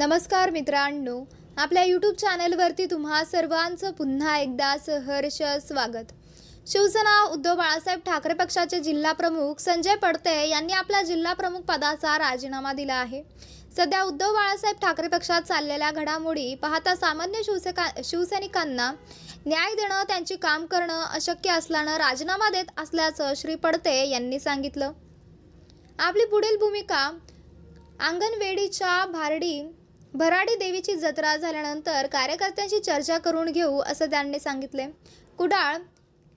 नमस्कार मित्रांनो आपल्या यूट्यूब चॅनलवरती तुम्हा सर्वांचं पुन्हा एकदा सहर्ष स्वागत. शिवसेना उद्धव बाळासाहेब ठाकरे पक्षाचे जिल्हा प्रमुख संजय पडते यांनी आपल्या जिल्हा प्रमुख पदाचा राजीनामा दिला आहे. सध्या उद्धव बाळासाहेब ठाकरे पक्षात चाललेल्या घडामोडी पाहता सामान्य शिवसेका शिवसैनिकांना न्याय देणं त्यांची काम करणं अशक्य असल्यानं राजीनामा देत असल्याचं श्री पडते यांनी सांगितलं. आपली पुढील भूमिका अंगणवेडीच्या भारडी भराडी देवीची जत्रा झाल्यानंतर कार्यकर्त्यांशी चर्चा करून घेऊ असं त्यांनी सांगितले. Kudal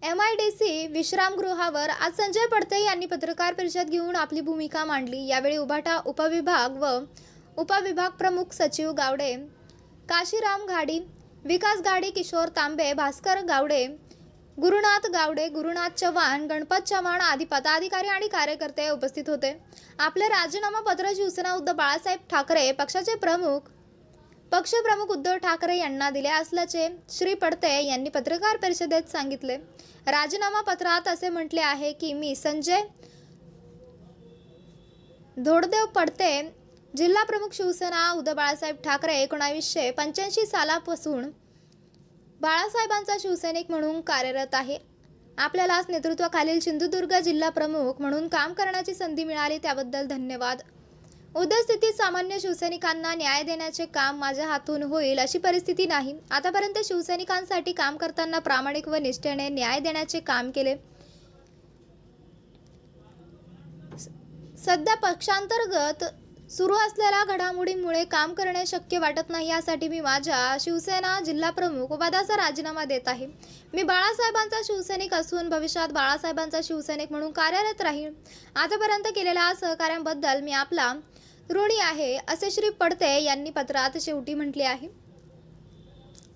M I D C विश्रामगृहावर आज संजय पडते यांनी पत्रकार परिषद घेऊन आपली भूमिका मांडली. यावेळी उभाटा उपविभाग व उपविभाग प्रमुख सचिव गावडे काशीराम घाडी विकास गाडी किशोर तांबे भास्कर गावडे गुरुनाथ गावडे गुरुनाथ चव्हाण गणपत चव्हाण आदी पदाधिकारी आणि कार्यकर्ते उपस्थित होते. आपले राजीनामा पत्र शिवसेना उद्धव बाळासाहेब ठाकरे पक्षाचे प्रमुख पक्षप्रमुख उद्धव ठाकरे यांना दिले असल्याचे श्री पडते यांनी पत्रकार परिषदेत सांगितले. राजीनामा पत्रात असे म्हटले आहे की मी संजय धोडदेव पडते जिल्हा प्रमुख शिवसेना उद्धव बाळासाहेब ठाकरे एकोणावीसशे पंच्याऐंशी सालापासून बाळासाहेबांचा शिवसैनिक म्हणून कार्यरत आहे. आपल्यालाच नेतृत्वाखालील सिंधुदुर्ग जिल्हा प्रमुख म्हणून काम करण्याची संधी मिळाली त्याबद्दल धन्यवाद. उद्यस्थितीत सामान्य शिवसैनिकांना न्याय देण्याचे काम माझ्या हातून होईल अशी परिस्थिती नाही. आतापर्यंत शिवसैनिकांसाठी काम करताना प्रामाणिक व निष्ठेने न्याय देण्याचे काम केले. सध्या पक्षांतर्गत सुरू असलेल्या घडामोडींमुळे काम करणे शक्य वाटत नाही यासाठी मी माझ्या शिवसेना जिल्हा प्रमुख पदाचा राजीनामा देत आहे. मी बाळासाहेबांचा शिवसैनिक असून भविष्यात बाळासाहेबांचा शिवसैनिक म्हणून कार्यरत राहील आतापर्यंत केलेल्या सहकार्यांबद्दल मी आपला ऋणी आहे असे श्री पडते यांनी पत्रात शेवटी म्हटले आहे.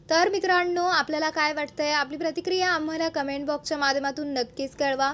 तर मित्रांनो आपल्याला काय वाटतंय? आपली प्रतिक्रिया आम्हाला कमेंट बॉक्सच्या माध्यमातून नक्कीच कळवा.